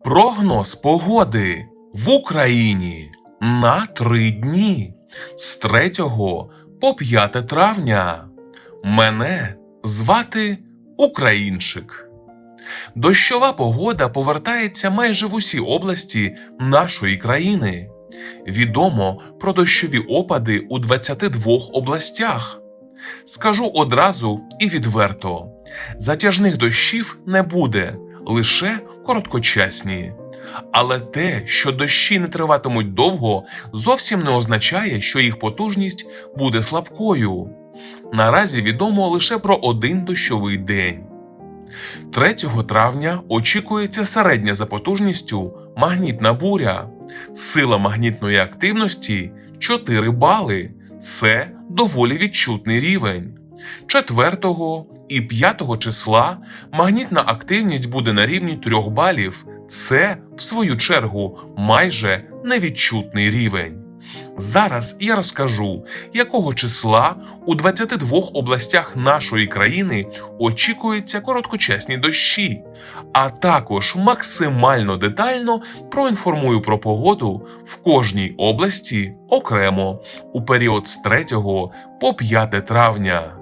Прогноз погоди в Україні на три дні з 3 по 5 травня. Мене звати Українчик. Дощова погода повертається майже в усі області нашої країни. Відомо про дощові опади у 22 областях. Скажу одразу і відверто: затяжних дощів не буде, лише короткочасні. Але те, що дощі не триватимуть довго, зовсім не означає, що їх потужність буде слабкою. Наразі відомо лише про один дощовий день. 3 травня очікується середня за потужністю магнітна буря. Сила магнітної активності 4 бали. Це доволі відчутний рівень. 4 і 5 числа магнітна активність буде на рівні 3 балів. Це, в свою чергу, майже невідчутний рівень. Зараз я розкажу, якого числа у 22 областях нашої країни очікуються короткочасні дощі, а також максимально детально проінформую про погоду в кожній області окремо у період з 3 по 5 травня.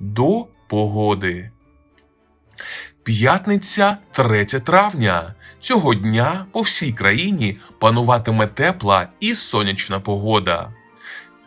до погоди. П'ятниця 3 травня. Цього дня по всій країні пануватиме тепла і сонячна погода.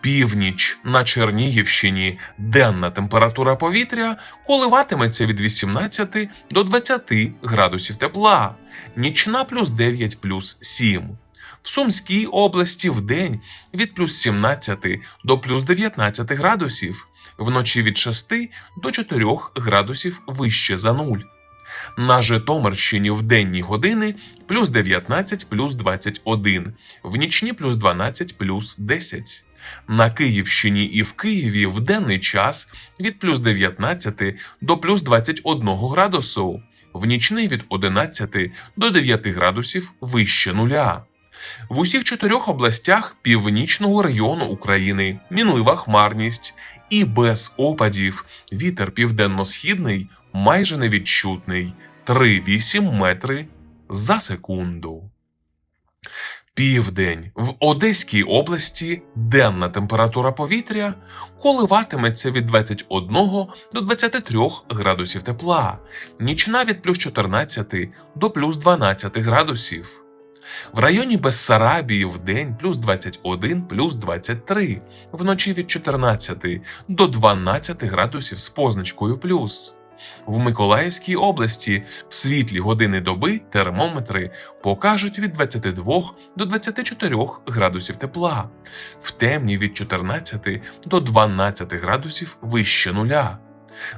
Північ на Чернігівщині денна температура повітря коливатиметься від 18 до 20 градусів тепла, нічна плюс 9 плюс 7. В Сумській області в день від плюс 17 до плюс 19 градусів, вночі від 6 до 4 градусів вище за нуль. На Житомирщині в денні години плюс 19 плюс 21, в нічні плюс 12 плюс 10. На Київщині і в Києві в денний час від плюс 19 до плюс 21 градусу, в нічний від 11 до 9 градусів вище нуля. В усіх чотирьох областях північного району України мінлива хмарність і без опадів вітер південно-східний майже невідчутний 3,8 метри за секунду. Південь в Одеській області денна температура повітря коливатиметься від 21 до 23 градусів тепла, нічна від плюс 14 до плюс 12 градусів. В районі Бессарабії в день плюс 21 плюс 23, вночі від 14 до 12 градусів з позначкою плюс. В Миколаївській області в світлі години доби термометри покажуть від 22 до 24 градусів тепла, в темні від 14 до 12 градусів вище нуля.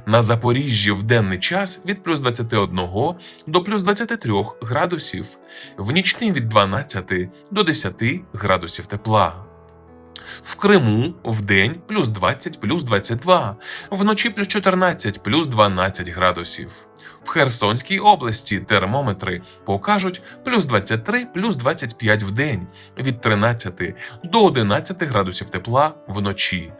На Запоріжжі в денний час від плюс 21 до плюс 23 градусів, в нічний від 12 до 10 градусів тепла. В Криму в день плюс 20 плюс 22, вночі плюс 14 плюс 12 градусів. В Херсонській області термометри покажуть плюс 23 плюс 25 в день від 13 до 11 градусів тепла вночі.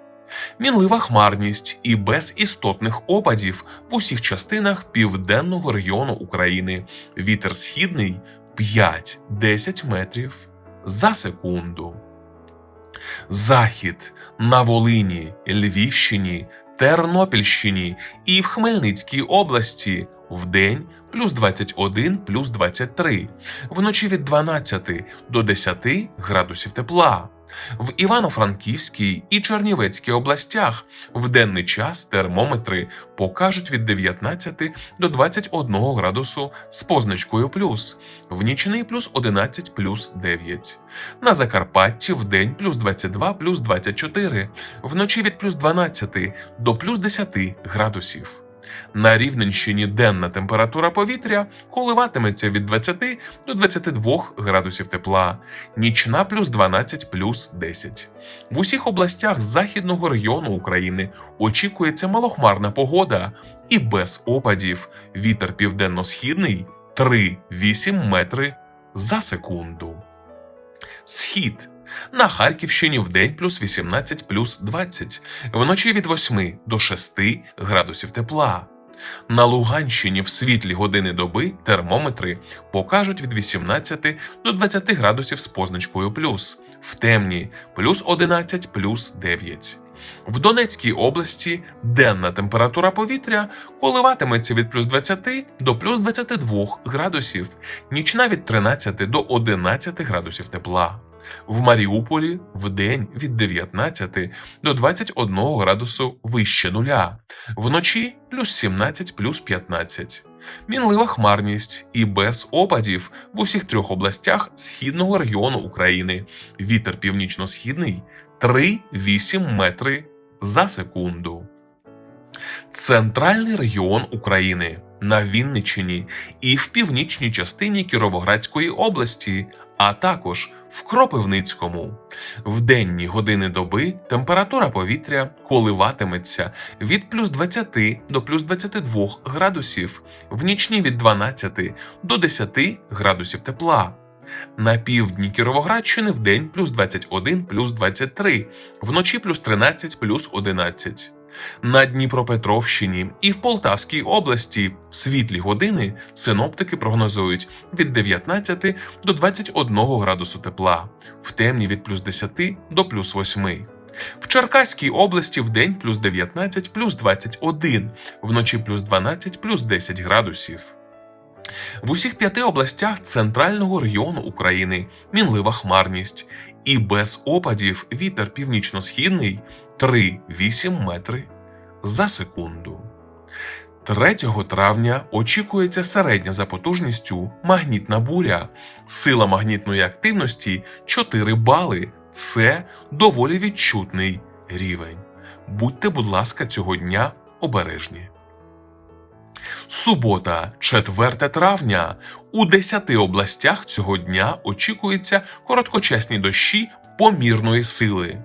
Мінлива хмарність і без істотних опадів в усіх частинах південного регіону України. Вітер східний 5-10 метрів за секунду. Захід на Волині, Львівщині, Тернопільщині і в Хмельницькій області вдень плюс 21 плюс 23, вночі від 12 до 10 градусів тепла, В Івано-Франківській і Чернівецькій областях в денний час термометри покажуть від 19 до 21 градусу з позначкою плюс, в нічний плюс 11 плюс 9. На Закарпатті в день плюс 22 плюс 24, вночі від плюс 12 до плюс 10 градусів. На Рівненщині денна температура повітря коливатиметься від 20 до 22 градусів тепла, нічна плюс 12 плюс 10. В усіх областях західного регіону України очікується малохмарна погода і без опадів. Вітер південно-східний 3-8 метри за секунду. Схід на Харківщині в день плюс 18 плюс 20, вночі від 8 до 6 градусів тепла. На Луганщині в світлі години доби термометри покажуть від 18 до 20 градусів з позначкою плюс, в темні плюс 11 плюс 9. В Донецькій області денна температура повітря коливатиметься від плюс 20 до плюс 22 градусів, нічна від 13 до 11 градусів тепла. В Маріуполі в день від 19 до 21 градусу вище нуля, вночі плюс 17 плюс 15. Мінлива хмарність і без опадів в усіх трьох областях східного регіону України. Вітер північно-східний 3-8 метри за секунду. Центральний регіон України на Вінниччині і в північній частині Кіровоградської області, а також в Кропивницькому. В денні години доби температура повітря коливатиметься від плюс 20 до плюс 22 градусів, в нічні від 12 до 10 градусів тепла. На півдні Кіровоградщини в день плюс 21 плюс 23, вночі плюс 13 плюс 11. На Дніпропетровщині і в Полтавській області в світлі години синоптики прогнозують від 19 до 21 градусу тепла, в темні від плюс 10 до плюс 8. В Черкаській області в день плюс 19 плюс 21, вночі плюс 12 плюс 10 градусів. В усіх п'яти областях центрального регіону України мінлива хмарність і без опадів вітер північно-східний 3-8 метри за секунду. 3 травня очікується середня за потужністю магнітна буря. Сила магнітної активності 4 бали. Це доволі відчутний рівень. Будьте, будь ласка, цього дня обережні. Субота, 4 травня. У 10 областях цього дня очікуються короткочасні дощі помірної сили.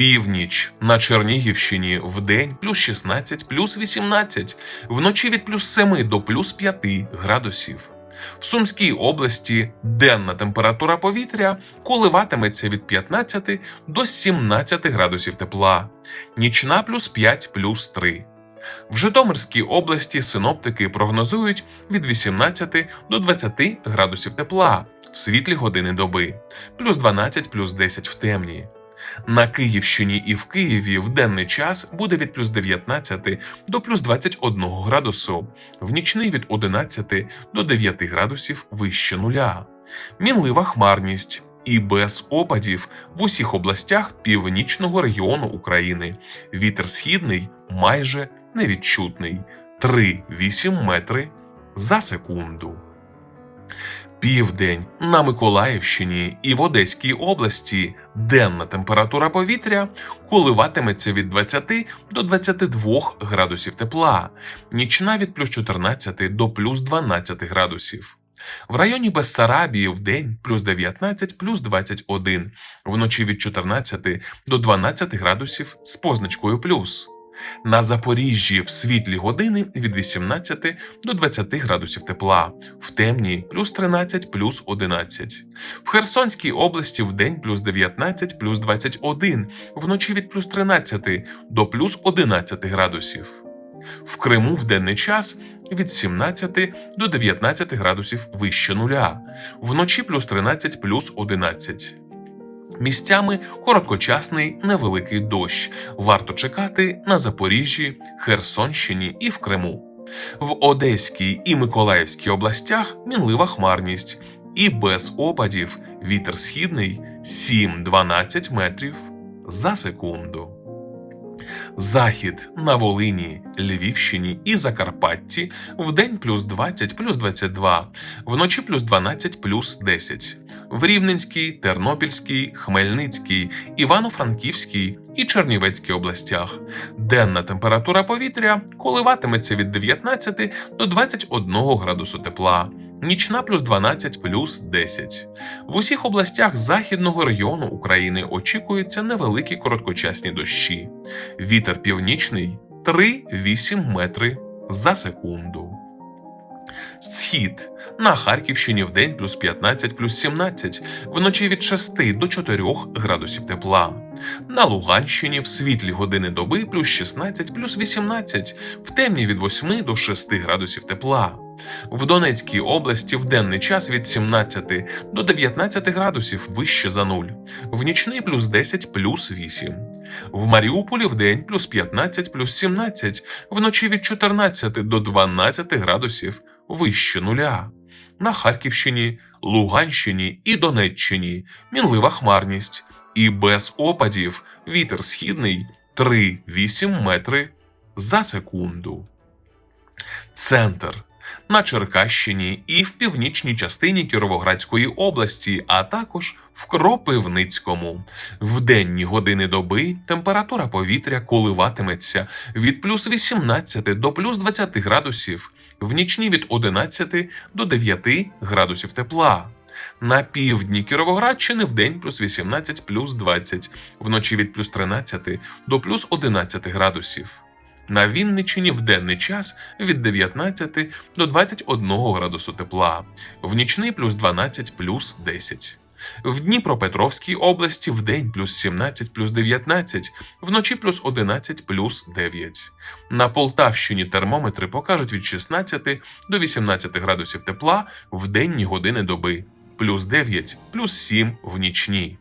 Північ на Чернігівщині в день плюс 16, плюс 18, вночі від плюс 7 до плюс 5 градусів. В Сумській області денна температура повітря коливатиметься від 15 до 17 градусів тепла, нічна плюс 5 плюс 3. В Житомирській області синоптики прогнозують від 18 до 20 градусів тепла в світлі години доби, плюс 12 плюс 10 в темні. На Київщині і в Києві в денний час буде від плюс 19 до плюс 21 градусу, в нічний від 11 до 9 градусів вище нуля. Мінлива хмарність і без опадів в усіх областях північного регіону України. Вітер східний майже невідчутний 3-8 метри за секунду. Південь на Миколаївщині і в Одеській області денна температура повітря коливатиметься від 20 до 22 градусів тепла, нічна від плюс 14 до плюс 12 градусів. В районі Бессарабії в день плюс 19 плюс 21, вночі від 14 до 12 градусів з позначкою плюс. На Запоріжжі в світлі години від 18 до 20 градусів тепла, в темні плюс 13 плюс 11. В Херсонській області в день плюс 19 плюс 21, вночі від плюс 13 до плюс 11 градусів. В Криму в денний час від 17 до 19 градусів вище нуля, вночі плюс 13 плюс 11. Місцями короткочасний невеликий дощ. Варто чекати на Запоріжжі, Херсонщині і в Криму. В Одеській і Миколаївській областях мінлива хмарність і без опадів вітер східний 7-12 метрів за секунду. Захід на Волині, Львівщині і Закарпатті вдень плюс 20 плюс 22, вночі плюс 12 плюс 10. В Рівненській, Тернопільській, Хмельницькій, Івано-Франківській і Чернівецькій областях. Денна температура повітря коливатиметься від 19 до 21 градусу тепла. Нічна плюс 12 плюс 10. В усіх областях західного регіону України очікуються невеликі короткочасні дощі. Вітер північний 3-8 метри за секунду. Схід на Харківщині в день плюс 15 плюс 17, вночі від 6 до 4 градусів тепла. На Луганщині в світлі години доби плюс 16 плюс 18, в темні від 8 до 6 градусів тепла. В Донецькій області в денний час від 17 до 19 градусів вище за нуль, в нічний плюс 10 плюс 8. В Маріуполі в день плюс 15 плюс 17, вночі від 14 до 12 градусів вище нуля. На Харківщині, Луганщині і Донеччині мінлива хмарність і без опадів вітер східний 3-8 метри за секунду. Центр на Черкащині і в північній частині Кіровоградської області, а також в Кропивницькому. В денні години доби температура повітря коливатиметься від плюс 18 до плюс 20 градусів, в нічні від 11 до 9 градусів тепла. На півдні Кіровоградщини в день плюс 18 плюс 20, вночі від плюс 13 до плюс 11 градусів. На Вінниччині в денний час від 19 до 21 градусу тепла, в нічний плюс 12 плюс 10. В Дніпропетровській області в день плюс 17 плюс 19, вночі плюс 11 плюс 9. На Полтавщині термометри покажуть від 16 до 18 градусів тепла в денні години доби, плюс 9 плюс 7 в нічні.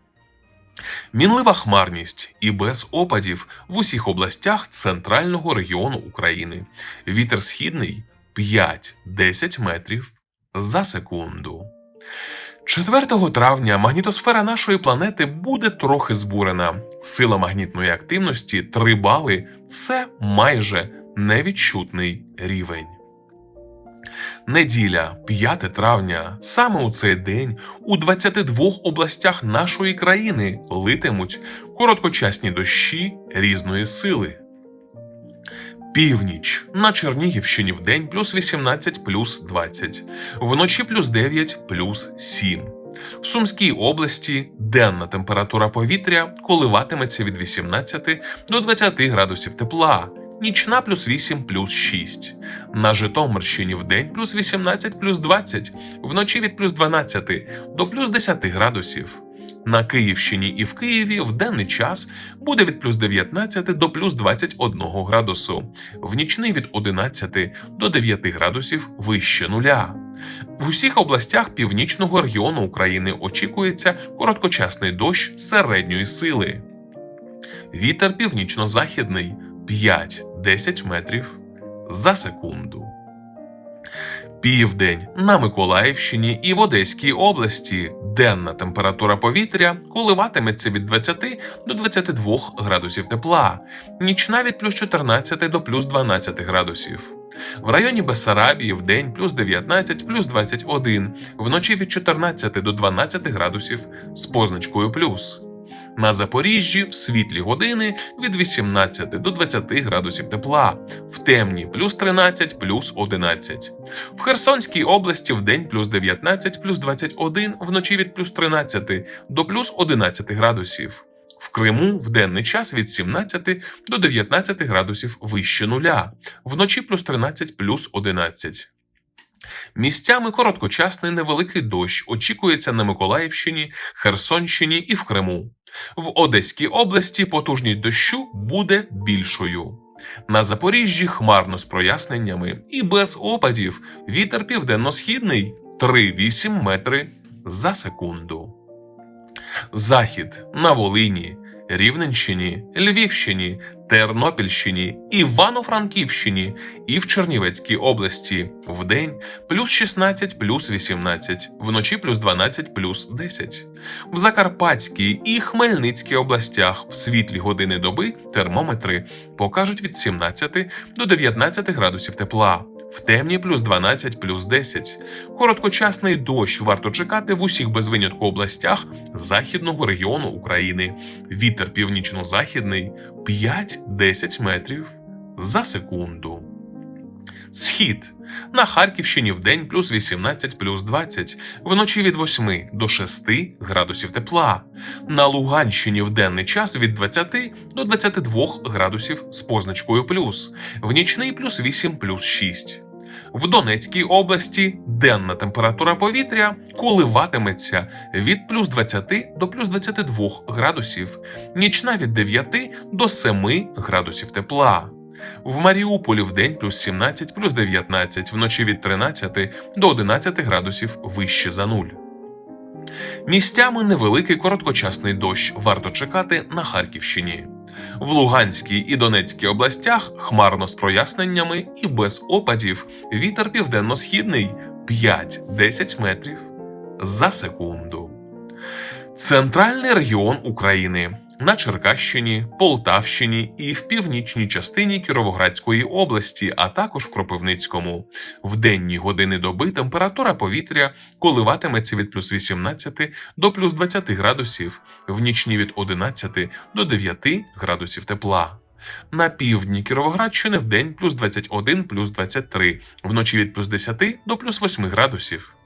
Мінлива хмарність і без опадів в усіх областях центрального регіону України. Вітер східний 5-10 метрів за секунду. 4 травня магнітосфера нашої планети буде трохи збурена. Сила магнітної активності 3 бали це майже невідчутний рівень. Неділя, 5 травня. Саме у цей день у 22 областях нашої країни литимуть короткочасні дощі різної сили. Північ на Чернігівщині в день плюс 18 плюс 20, вночі плюс 9 плюс 7. В Сумській області денна температура повітря коливатиметься від 18 до 20 градусів тепла, нічна плюс 8 плюс 6. На Житомирщині в день плюс 18 плюс 20, вночі від плюс 12 до плюс 10 градусів. На Київщині і в Києві в денний час буде від плюс 19 до плюс 21 градусу, в нічний від 11 до 9 градусів вище нуля. В усіх областях північного регіону України очікується короткочасний дощ середньої сили. Вітер північно-західний 5-10 метрів за секунду. Південь на Миколаївщині і в Одеській області денна температура повітря коливатиметься від 20 до 22 градусів тепла, нічна від плюс 14 до плюс 12 градусів. В районі Бессарабії в день плюс 19 плюс 21, вночі від 14 до 12 градусів з позначкою плюс. На Запоріжжі в світлі години від 18 до 20 градусів тепла, в темні плюс 13 плюс 11. В Херсонській області в день плюс 19 плюс 21, вночі від плюс 13 до плюс 11 градусів. В Криму в денний час від 17 до 19 градусів вище нуля, вночі плюс 13 плюс 11. Місцями короткочасний невеликий дощ очікується на Миколаївщині, Херсонщині і в Криму. В Одеській області потужність дощу буде більшою. На Запоріжжі хмарно з проясненнями і без опадів вітер південно-східний 3-8 метри за секунду. Захід на Волині, Рівненщині, Львівщині, Тернопільщині, Івано-Франківщині і в Чернівецькій області вдень плюс 16 плюс 18, вночі плюс 12 плюс 10. В Закарпатській і Хмельницькій областях в світлі години доби термометри покажуть від 17 до 19 градусів тепла. В темні плюс 12 плюс 10. Короткочасний дощ варто чекати в усіх без винятку областях західного регіону України. Вітер північно-західний 5-10 метрів за секунду. Схід на Харківщині в день плюс 18 плюс 20, вночі від 8 до 6 градусів тепла. На Луганщині в денний час від 20 до 22 градусів з позначкою плюс, в нічний плюс 8 плюс 6. В Донецькій області денна температура повітря коливатиметься від плюс 20 до плюс 22 градусів, нічна від 9 до 7 градусів тепла. В Маріуполі в день плюс 17 плюс 19, вночі від 13 до 11 градусів вище за нуль. Місцями невеликий короткочасний дощ варто чекати на Харківщині. В Луганській і Донецькій областях хмарно з проясненнями і без опадів вітер південно-східний 5-10 метрів за секунду. Центральний регіон України на Черкащині, Полтавщині і в північній частині Кіровоградської області, а також в Кропивницькому. В денні години доби температура повітря коливатиметься від плюс 18 до плюс 20 градусів, в нічні від 11 до 9 градусів тепла. На півдні Кіровоградщини в день плюс 21 плюс 23, вночі від плюс 10 до плюс 8 градусів.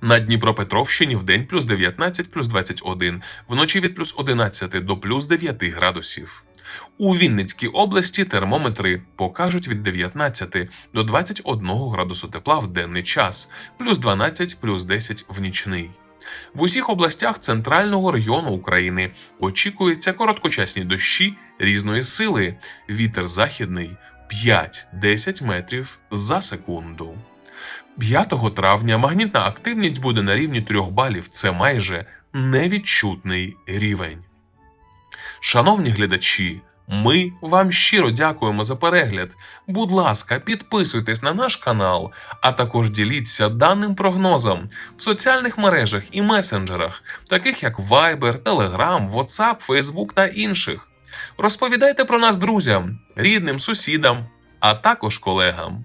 На Дніпропетровщині в день плюс 19 плюс 21, вночі від плюс 11 до плюс 9 градусів. У Вінницькій області термометри покажуть від 19 до 21 градусу тепла в денний час, плюс 12 плюс 10 в нічний. В усіх областях центрального регіону України очікуються короткочасні дощі різної сили, вітер західний 5-10 метрів за секунду. 5 травня магнітна активність буде на рівні 3 балів. Це майже невідчутний рівень. Шановні глядачі, ми вам щиро дякуємо за перегляд. Будь ласка, підписуйтесь на наш канал, а також діліться даним прогнозом в соціальних мережах і месенджерах, таких як Viber, Telegram, WhatsApp, Facebook та інших. Розповідайте про нас друзям, рідним, сусідам, а також колегам.